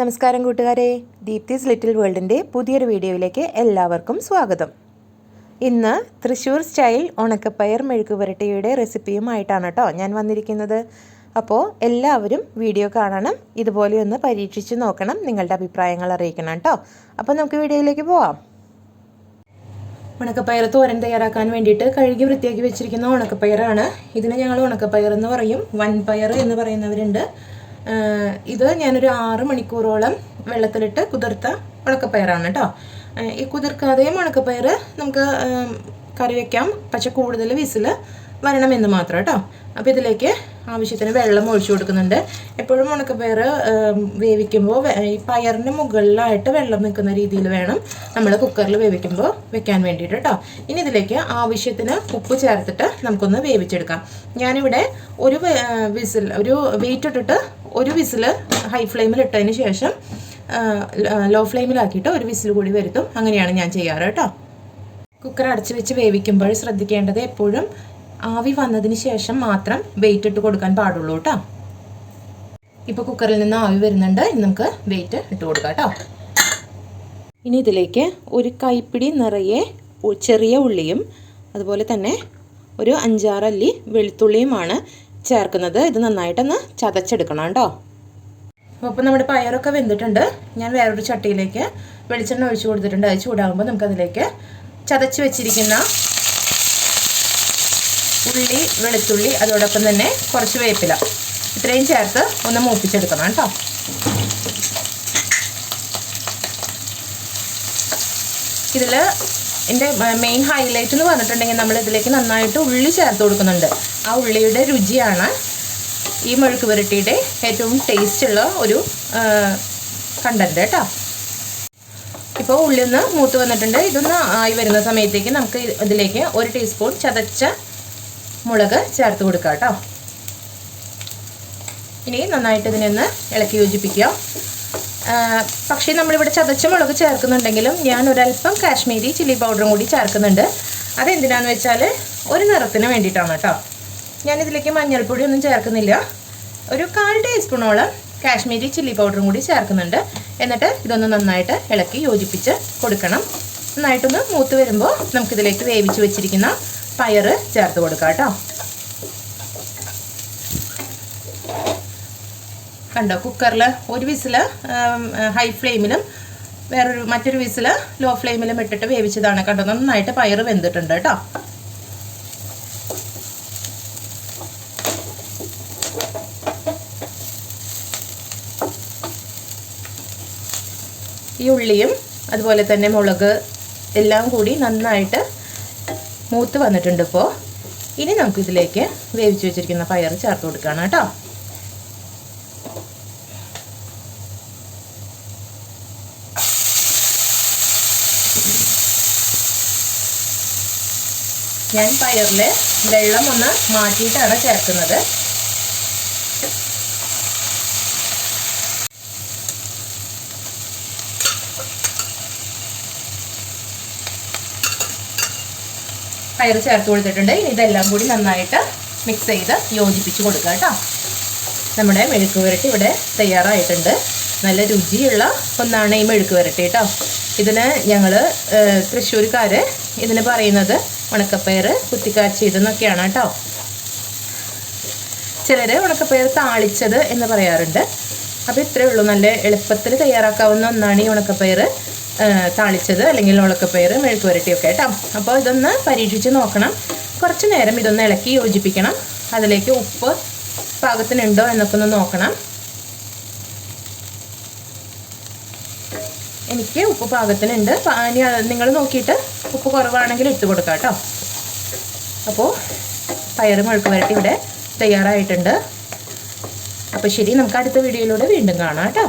നമസ്കാരം കൂട്ടുകാരെ. ദീപ്തിസ് ലിറ്റിൽ വേൾഡിന്റെ പുതിയൊരു വീഡിയോയിലേക്ക് എല്ലാവർക്കും സ്വാഗതം. ഇന്ന് തൃശ്ശൂർ സ്റ്റൈൽ ഉണക്കപ്പയർ മെഴുക്ക് പുരട്ടിയുടെ റെസിപ്പിയുമായിട്ടാണ് കേട്ടോ ഞാൻ വന്നിരിക്കുന്നത്. അപ്പോൾ എല്ലാവരും വീഡിയോ കാണണം ഇതുപോലെ ഒന്ന് പരീക്ഷിച്ച് നോക്കണം നിങ്ങളുടെ അഭിപ്രായങ്ങൾ അറിയിക്കണം കേട്ടോ. അപ്പോൾ നമുക്ക് വീഡിയോയിലേക്ക് പോവാം. ഉണക്കപ്പയർ തോരൻ തയ്യാറാക്കാൻ വേണ്ടിയിട്ട് കഴുകി വൃത്തിയാക്കി വെച്ചിരിക്കുന്ന ഉണക്കപ്പയറാണ്. ഇതിന് ഞങ്ങൾ ഉണക്കപ്പയർ എന്ന് പറയും. വൻപയർ എന്ന് പറയുന്നവരുണ്ട്. ഇത് ഞാനൊരു ആറ് മണിക്കൂറോളം വെള്ളത്തിലിട്ട് കുതിർത്ത ഉണക്കപ്പയറാണ് കേട്ടോ. ഈ കുതിർക്കാതെയും ഉണക്കപ്പയർ നമുക്ക് കറി വയ്ക്കാം പക്ഷെ കൂടുതൽ വിസിൽ വരണമെന്ന് മാത്രം കേട്ടോ. അപ്പോൾ ഇതിലേക്ക് ആവശ്യത്തിന് വെള്ളം ഒഴിച്ചു കൊടുക്കുന്നുണ്ട്. എപ്പോഴും ഉണക്കപ്പയർ വേവിക്കുമ്പോൾ ഈ പയറിന് മുകളിലായിട്ട് വെള്ളം നിൽക്കുന്ന രീതിയിൽ വേണം നമ്മൾ കുക്കറിൽ വേവിക്കുമ്പോൾ വെക്കാൻ വേണ്ടിയിട്ട് കേട്ടോ. ഇനി ഇതിലേക്ക് ആവശ്യത്തിന് ഉപ്പ് ചേർത്തിട്ട് നമുക്കൊന്ന് വേവിച്ചെടുക്കാം. ഞാനിവിടെ ഒരു വിസിൽ ഒരു വെയിറ്റ് ഇട്ടിട്ട് ഒരു വിസിൽ ഹൈ ഫ്ലെയിമിൽ ഇട്ടതിന് ശേഷം ലോ ഫ്ലെയിമിലാക്കിയിട്ട് ഒരു വിസിൽ കൂടി വരുത്തും. അങ്ങനെയാണ് ഞാൻ ചെയ്യാറ് കേട്ടോ. കുക്കർ അടച്ചു വെച്ച് വേവിക്കുമ്പോൾ ശ്രദ്ധിക്കേണ്ടത് എപ്പോഴും ആവി വന്നതിന് ശേഷം മാത്രം വെയിറ്റ് ഇട്ട് കൊടുക്കാൻ പാടുള്ളൂ കേട്ടോ. ഇപ്പോൾ കുക്കറിൽ നിന്ന് ആവി വരുന്നുണ്ട്. നമുക്ക് വെയിറ്റ് ഇട്ട് കൊടുക്കാം കേട്ടോ. ഇനി ഇതിലേക്ക് ഒരു കൈപ്പിടി നിറയെ ചെറിയ ഉള്ളിയും അതുപോലെ തന്നെ ഒരു അഞ്ചാറല്ലി വെളുത്തുള്ളിയുമാണ് ചേർക്കുന്നത്. ഇത് നന്നായിട്ടൊന്ന് ചതച്ചെടുക്കണം കേട്ടോ. അപ്പോൾ നമ്മുടെ പയറൊക്കെ വെന്തിട്ടുണ്ട്. ഞാൻ വേറൊരു ചട്ടിയിലേക്ക് വെളിച്ചെണ്ണ ഒഴിച്ചു കൊടുത്തിട്ടുണ്ട്. അത് ചൂടാകുമ്പോൾ നമുക്കതിലേക്ക് ചതച്ച് വെച്ചിരിക്കുന്ന ഉള്ളി വെളുത്തുള്ളി അതോടൊപ്പം തന്നെ കുറച്ച് വേപ്പില. ഇത്രയും ചേർത്ത് ഒന്ന് മൂപ്പിച്ചെടുക്കണം കേട്ടോ. ഇതിൽ എന്റെ മെയിൻ ഹൈലൈറ്റ് എന്ന് പറഞ്ഞിട്ടുണ്ടെങ്കിൽ നമ്മൾ ഇതിലേക്ക് നന്നായിട്ട് ഉള്ളി ചേർത്ത് കൊടുക്കുന്നുണ്ട്. ആ ഉള്ളിയുടെ രുചിയാണ് ഈ മെഴുക്ക് പുരട്ടിയുടെ ഏറ്റവും ടേസ്റ്റ് ഉള്ള ഒരു കണ്ടന്റ് കേട്ടോ. ഇപ്പോൾ ഉള്ളി ഒന്ന് മൂത്ത് വന്നിട്ടുണ്ട്. ഇതൊന്ന് ആയി വരുന്ന സമയത്തേക്ക് നമുക്ക് ഇതിലേക്ക് ഒരു ടീസ്പൂൺ ചതച്ച മുളക് ചേർത്ത് കൊടുക്കുക കേട്ടോ. ഇനി നന്നായിട്ട് ഇതിനെ ഒന്ന് ഇളക്കി യോജിപ്പിക്കുക. പക്ഷേ നമ്മളിവിടെ ചതച്ച മുളക് ചേർക്കുന്നുണ്ടെങ്കിലും ഞാൻ ഒരല്പം കാശ്മീരി ചില്ലി പൗഡറും കൂടി ചേർക്കുന്നുണ്ട്. അതെന്തിനാന്ന് വെച്ചാൽ ഒരു നിറത്തിന് വേണ്ടിയിട്ടാണ് കേട്ടോ. ഞാനിതിലേക്ക് മഞ്ഞൾപ്പൊടി ഒന്നും ചേർക്കുന്നില്ല. ഒരു കാൽ ടീസ്പൂണോളം കാശ്മീരി ചില്ലി പൗഡറും കൂടി ചേർക്കുന്നുണ്ട്. എന്നിട്ട് ഇതൊന്ന് നന്നായിട്ട് ഇളക്കി യോജിപ്പിച്ച് കൊടുക്കണം. നന്നായിട്ടൊന്ന് മൂത്ത് വരുമ്പോൾ നമുക്കിതിലേക്ക് വേവിച്ച് വെച്ചിരിക്കുന്ന പയറ് ചേർത്ത് കൊടുക്കാം കേട്ടോ. കണ്ടോ കുക്കറിൽ ഒരു വിസിൽ ഹൈ ഫ്ലെയിമിലും വേറൊരു മറ്റൊരു വിസിൽ ലോ ഫ്ലെയിമിലും ഇട്ടിട്ട് വേവിച്ചതാണ് കണ്ടോ നന്നായിട്ട് പയറ് വെന്തിട്ടുണ്ട് കേട്ടോ. ഈ ഉള്ളിയും അതുപോലെ തന്നെ മുളക് എല്ലാം കൂടി നന്നായിട്ട് മൂത്ത് വന്നിട്ടുണ്ട് ഇപ്പോൾ ഇനി നമുക്കിതിലേക്ക് വേവിച്ച് വെച്ചിരിക്കുന്ന പയർ ചേർത്ത് കൊടുക്കുകയാണ് കേട്ടോ. ഞാൻ പയറിൽ വെള്ളം ഒന്ന് മാറ്റിയിട്ടാണ് ചേർക്കുന്നത്. പയർ ചേർത്ത് കൊടുത്തിട്ടുണ്ട്. ഇതെല്ലാം കൂടി നന്നായിട്ട് മിക്സ് ചെയ്ത് യോജിപ്പിച്ച് കൊടുക്കുക കേട്ടോ. നമ്മുടെ മെഴുക്ക് പുരട്ടി ഇവിടെ തയ്യാറായിട്ടുണ്ട്. നല്ല രുചിയുള്ള ഒന്നാണ് ഈ മെഴുക്ക് വരട്ടെ കേട്ടോ ഇതിന് ഞങ്ങൾ തൃശ്ശൂർക്കാർ ഇതിന് പറയുന്നത് ഉണക്കപ്പയർ കുത്തിക്കാച്ചിയതെന്നൊക്കെയാണ് കേട്ടോ ചിലർ ഉണക്കപ്പയർ താളിച്ചത് എന്ന് പറയാറുണ്ട്. അപ്പോൾ ഇത്രയേ ഉള്ളൂ. നല്ല എളുപ്പത്തിൽ തയ്യാറാക്കാവുന്ന ഒന്നാണ് ഈ ഉണക്കപ്പയർ താളിച്ചത് അല്ലെങ്കിൽ ഉണക്കപ്പയർ മെഴുക്ക് വരട്ടിയൊക്കെ കേട്ടോ അപ്പോൾ ഇതൊന്ന് പരീക്ഷിച്ച് നോക്കണം. കുറച്ച് നേരം ഇതൊന്ന് ഇളക്കി യോജിപ്പിക്കണം. അതിലേക്ക് ഉപ്പ് പാകത്തിനുണ്ടോ എന്നൊക്കെ ഒന്ന് നോക്കണം. എനിക്ക് ഉപ്പ് പാകത്തിനുണ്ട്. നിങ്ങൾ നോക്കിയിട്ട് ഉപ്പ് കുറവാണെങ്കിൽ ഇട്ട് കൊടുക്കാം കേട്ടോ. അപ്പോൾ പയർ മുഴുക്ക് വരട്ടി ഇവിടെ തയ്യാറായിട്ടുണ്ട്. അപ്പോൾ ശരി നമുക്ക് അടുത്ത വീഡിയോയിലൂടെ വീണ്ടും കാണാം കേട്ടോ.